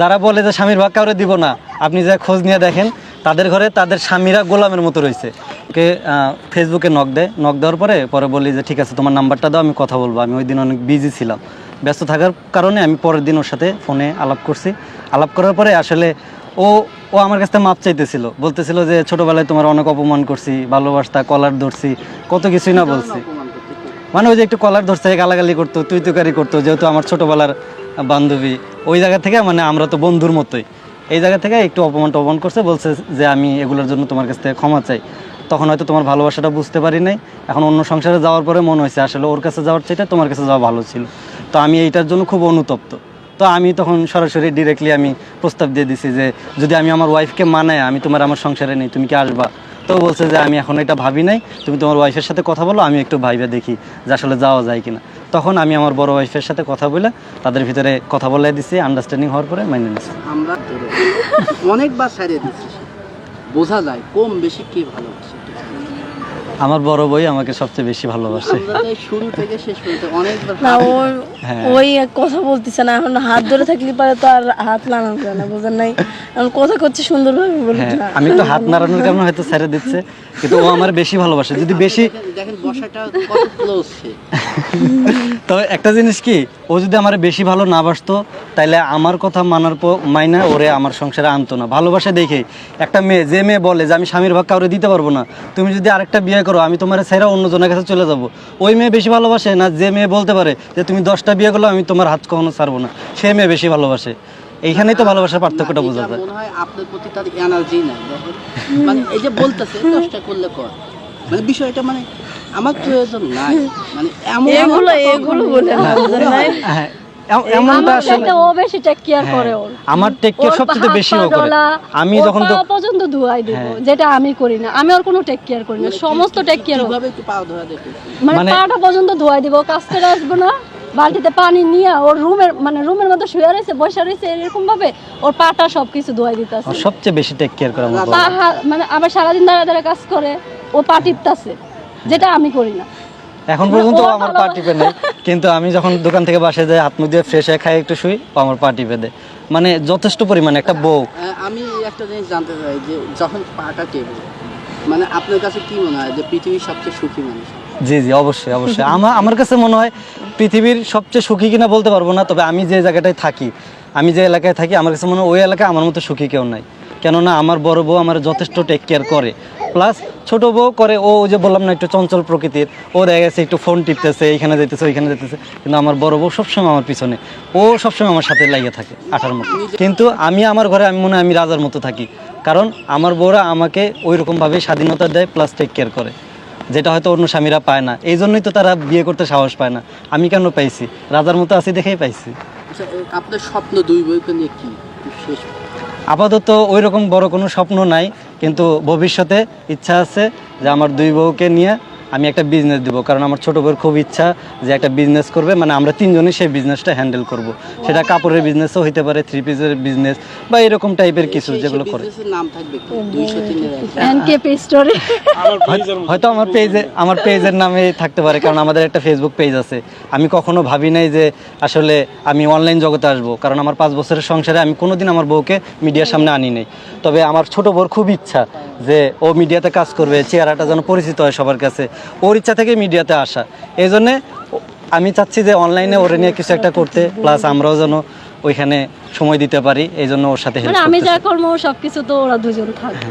যারা বলে যে স্বামীর ভাগ কাউরে দিব না, আপনি যা খোঁজ নিয়ে দেখেন, তাদের ঘরে তাদের স্বামীরা গোলামের মতো রয়েছে। ওকে ফেসবুকে নক দেয় নক দেওয়ার পরে পরে বলি যে, ঠিক আছে, তোমার নাম্বারটা দাও, আমি কথা বলব। আমি ওই দিন অনেক বিজি ছিলাম। ব্যস্ত থাকার কারণে আমি পরের দিন ওর সাথে ফোনে আলাপ করছি। আলাপ করার পরে আসলে ও ও আমার কাছ মাপ চাইতেছিল। বলতেছিল যে, ছোটোবেলায় তোমার অনেক অপমান করছি, ভালোবাসতা, কলার ধরছি, কত কিছুই না বলছি। মানে ওই যে একটু কলার ধরছে, গালাগালি করতো তুই তুকারি করতো, যেহেতু আমার ছোটোবেলার বান্ধবী, ওই জায়গা থেকে মানে আমরা তো বন্ধুর মতোই। এই জায়গা থেকে একটু অপমান টপমান করছে, বলছে যে আমি এগুলোর জন্য তোমার কাছ থেকে ক্ষমা চাই। তখন হয়তো তোমার ভালোবাসাটা বুঝতে পারি নাই। এখন অন্য সংসারে যাওয়ার পরে মনে হয়েছে, আসলে ওর কাছে যাওয়ার চাইতে তোমার কাছে যাওয়া ভালো ছিল। তো আমি এইটার জন্য খুব অনুতপ্ত। তো আমি তখন সরাসরি ডিরেক্টলি আমি প্রস্তাব দিয়ে দিছি যে, যদি আমি আমার ওয়াইফকে মানায় আমি তোমার আমার সংসারে নেই, তুমি কি আসবা? তো বলছে যে, আমি এখন এটা ভাবি নাই। তুমি তোমার ওয়াইফের সাথে কথা বলো, আমি একটু ভাইবে দেখি যে আসলে যাওয়া যায় কিনা। তখন আমি আমার বড় ওয়াইফের সাথে কথা বলে তাদের ভিতরে কথা বলে দিছি আন্ডারস্ট্যান্ডিং হওয়ার পরে মাইনে নিছি। আমরা অনেকবার সারিয়ে দিচ্ছি বোঝা যায় কম বেশি কে ভালোবাসে। আমার বড় বই আমাকে সবচেয়ে বেশি ভালোবাসে। তো শুরু থেকে শেষ পর্যন্ত অনেকবার না ওর হ্যাঁ। ওই কথা বলতেছে না এখন হাত ধরে থাকলে পারে তো আর হাত লাগানো যায় না বুঝেন নাই? এখন কথা করছে সুন্দরভাবে হ্যাঁ আমি একটু হাত নাড়ানোর কারণে হয়তো ছেড়ে দিচ্ছে কিন্তু ও আমার বেশি ভালোবাসে। যদি বেশি দেখেন- দেখেন বসাটা কত ক্লোজ তবে একটা জিনিস কি ও যদি আমার বেশি ভালো না বাসতো তাইলে আমার কথা মানার পর মাইনা ওরে আমার সংসারে আনতো না। ভালোবাসা দেখে একটা মেয়ে যে মেয়ে বলে যে আমি স্বামীর ভাগ কাউরে দিতে পারব না তুমি যদি আরেকটা বিয়ে করো আমি তোমার ছেড়ে অন্যজনের কাছে চলে যাব। ওই মেয়ে বেশি ভালোবাসে না যে মেয়ে বলতে পারে যে তুমি দশটা বিয়ে করল আমি তোমার হাত কখনো ছাড়বো না। সে মেয়ে বেশি ভালোবাসে। এইখানেই তো ভালোবাসার পার্থক্যটা বোঝা যায়। মনে হয় আপনার প্রতি তার এনার্জি নাই মানে এই যে বলতেছে দশটা করলে কর। মানে বিষয়টা মানে আমার প্রয়োজন নাই। মানে এমন এগুলো এগুলো বলে না, বুঝেন নাই এম- এমনটা আসলে ও বেশি টেক কেয়ার করে ওর। আমার টেক কেয়ার সবচেয়ে বেশি ও করে। আমি যখন পর্যন্ত ধোয়াই দিব। যেটা আমি করি না। আমি ওর কোনো টেক কেয়ার করি না সমস্ত টেক কেয়ার কীভাবে একটু পাও ধরা দেখো মানে পাটা পর্যন্ত ধোয়াই দিব কাজ করে আসব না বালতিতে পানি নিয়ে ওর রুমের মানে রুমের মধ্যে শুয়ে রয়েছে বসে রয়েছে এরকম ভাবে ওর পাটা সবকিছু ধোয়াই দিতে আছে সবচেয়ে বেশি টেক কেয়ার করে আমার মানে আবার সারাদিন দাঁড়া দাঁড়া কাজ করে ও পা টিপতাছে যেটা আমি করি না। এখন পর্যন্ত আমার পা টিপে নেই। কিন্তু আমি যখন দোকান থেকে বাসায় যাই হাত মুখ দিয়ে ফ্রেশ হয়ে খাই একটু শুই আমার পা টিপে দেয়। মানে যথেষ্ট পরিমাণে একটা বউ। আমি একটা জিনিস জানতে চাই যে যখন পাটা টেবে মানে আপনার কাছে কি মনে হয় যে পৃথিবীর সবচেয়ে সুখী মানুষ? জি জি অবশ্যই অবশ্যই। আমার আমার কাছে মনে হয় পৃথিবীর সবচেয়ে সুখী কিনা বলতে পারব না তবে আমি যে জায়গাটায় থাকি আমি যে এলাকায় থাকি আমার কাছে মনে হয় ওই এলাকায় আমার মতো সুখী কেউ নাই। কেননা আমার বড় বউ আমার যথেষ্ট টেক কেয়ার করে। প্লাস ছোট বউ করে ও যে বললাম না একটু চঞ্চল প্রকৃতির ও দেখা গেছে একটু ফোন টিপতেছে এইখানে যেতেছে ওইখানে যেতেছে কিন্তু আমার বড় বউ সবসময় আমার পিছনে। ও সবসময় আমার সাথে লাগিয়ে থাকে আঠার মতো। কিন্তু আমি আমার ঘরে আমি মনে হয় আমি রাজার মতো থাকি। কারণ আমার বউরা আমাকে ওই রকমভাবে স্বাধীনতা দেয় প্লাস টেক কেয়ার করে। যেটা হয়তো অন্য স্বামীরা পায় না। এই জন্যই তো তারা বিয়ে করতে সাহস পায় না। আমি কেন পাইছি? রাজার মতো আছি দেখেই পাইছি। আচ্ছা আপনার স্বপ্ন দুই বইকে নিয়ে কি? আপাতত ওই রকম বড় কোনো স্বপ্ন নাই। কিন্তু ভবিষ্যতে ইচ্ছা আছে যে আমার দুই বউকে নিয়ে আমি একটা বিজনেস দিব কারণ আমার ছোট বউর খুব ইচ্ছা যে একটা বিজনেস করবে মানে আমরা তিনজনই সেই বিজনেসটা হ্যান্ডেল করব। সেটা কাপড়ের বিজনেসও হইতে পারে থ্রি পিসের বিজনেস বা এরকম টাইপের কিছু যেগুলো করে। হয়তো আমার পেজে আমার পেজের নামে থাকতে পারে কারণ আমাদের একটা ফেসবুক পেজ আছে। আমি কখনো ভাবি নাই যে আসলে আমি অনলাইন জগতে আসব কারণ আমার পাঁচ বছরের সংসারে আমি কোনোদিন আমার বউকে মিডিয়ার সামনে আনি নাই। তবে আমার ছোট বউর খুব ইচ্ছা যে ও মিডিয়াতে কাজ করবে চেহারাটা যেন পরিচিত হয় সবার কাছে। ওর ইচ্ছা থেকে মিডিয়াতে আসা। এই জন্যে আমি চাচ্ছি যে অনলাইনে ওরে নিয়ে কিছু একটা করতে প্লাস আমরাও যেন ওইখানে সময় দিতে পারি এই জন্য ওর সাথে মানে আমি যা করব সবকিছু তো ওরা দুজন থাকবে